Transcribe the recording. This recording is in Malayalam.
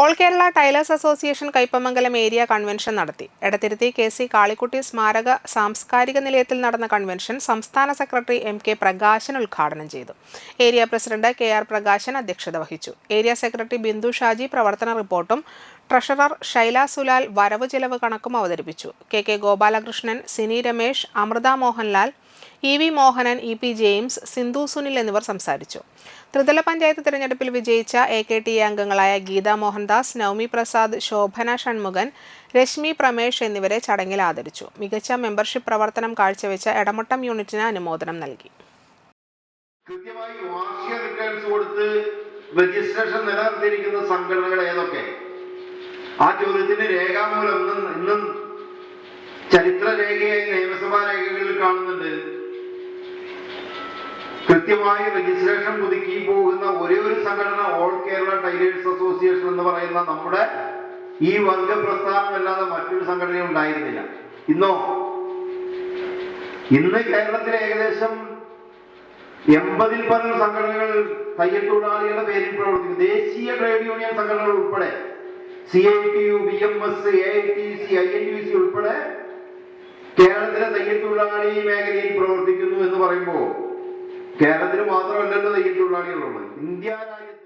All Kerala tailors association Kaippamangalam area convention നടത്തി. എടത്തിരുത്തി കെ സി കാളിക്കുട്ടി സ്മാരക സാംസ്കാരിക നിലയത്തിൽ നടന്ന കൺവെൻഷൻ സംസ്ഥാന സെക്രട്ടറി എം കെ പ്രകാശൻ ഉദ്ഘാടനം ചെയ്തു. Area president K R Prakashan അധ്യക്ഷത വഹിച്ചു. ഏരിയ സെക്രട്ടറി ബിന്ദു ഷാജി പ്രവർത്തന റിപ്പോർട്ടും ട്രഷറർ ശൈല സുലാൽ വരവ് ചെലവ് കണക്കും അവതരിപ്പിച്ചു. K K Gopalakrishnan Sini Ramesh Amritha Mohanlal E V Mohanan E P James Sindhu Sunil എന്നിവർ സംസാരിച്ചു. ത്രിതല പഞ്ചായത്ത് തിരഞ്ഞെടുപ്പിൽ വിജയിച്ച എ കെ ടി അംഗങ്ങളായ ഗീതാ മോഹൻദാസ് നവമി പ്രസാദ് ശോഭന ഷൺമുഖൻ രശ്മി പ്രമേഷ് എന്നിവരെ ചടങ്ങിൽ ആദരിച്ചു. മികച്ച മെമ്പർഷിപ്പ് പ്രവർത്തനം കാഴ്ചവെച്ച എടമുട്ടം യൂണിറ്റിന് അനുമോദനം നൽകി. കൃത്യമായി വാർഷിക റിട്ടേൺസ് കൊടുത്ത് രജിസ്ട്രേഷൻ നിലനിർത്തിയിരിക്കുന്ന സംഘടനകൾ ഏതൊക്കെ? ആ ചോദ്യത്തിന് രേഖാമൂലം ഇന്നും ഇന്നും ചരിത്ര രേഖയായി നിയമസഭാ രേഖകളിൽ കാണുന്നുണ്ട്. കൃത്യമായി രജിസ്ട്രേഷൻ പുതുക്കി പോകുന്ന ഒരേ ഒരു സംഘടന ഓൾ കേരള ടൈലേഴ്സ് അസോസിയേഷൻ എന്ന് പറയുന്ന നമ്മുടെ ഈ വർഗ പ്രസ്ഥാനമല്ലാതെ മറ്റൊരു സംഘടന ഉണ്ടായിരുന്നില്ല. ഇന്നോ? ഇന്ന് കേരളത്തിലെ ഏകദേശം എൺപതിൽ പരം സംഘടനകൾ തയ്യൽ തൊഴിലാളികളുടെ പേരിൽ പ്രവർത്തിക്കും ദേശീയ ട്രേഡ് യൂണിയൻ സംഘടനകൾ ഉൾപ്പെടെ C I T U B M S A I T C I N C ഉൾപ്പെടെ കേരളത്തിലെ തയ്യൽ തൊഴിലാളി മേഖലയിൽ പ്രവർത്തിക്കുന്നു എന്ന് പറയുമ്പോൾ കേരളത്തിൽ മാത്രമല്ലല്ലോ തയ്യൽ തൊഴിലാളികളുള്ളത് ഇന്ത്യ രാജ്യത്ത്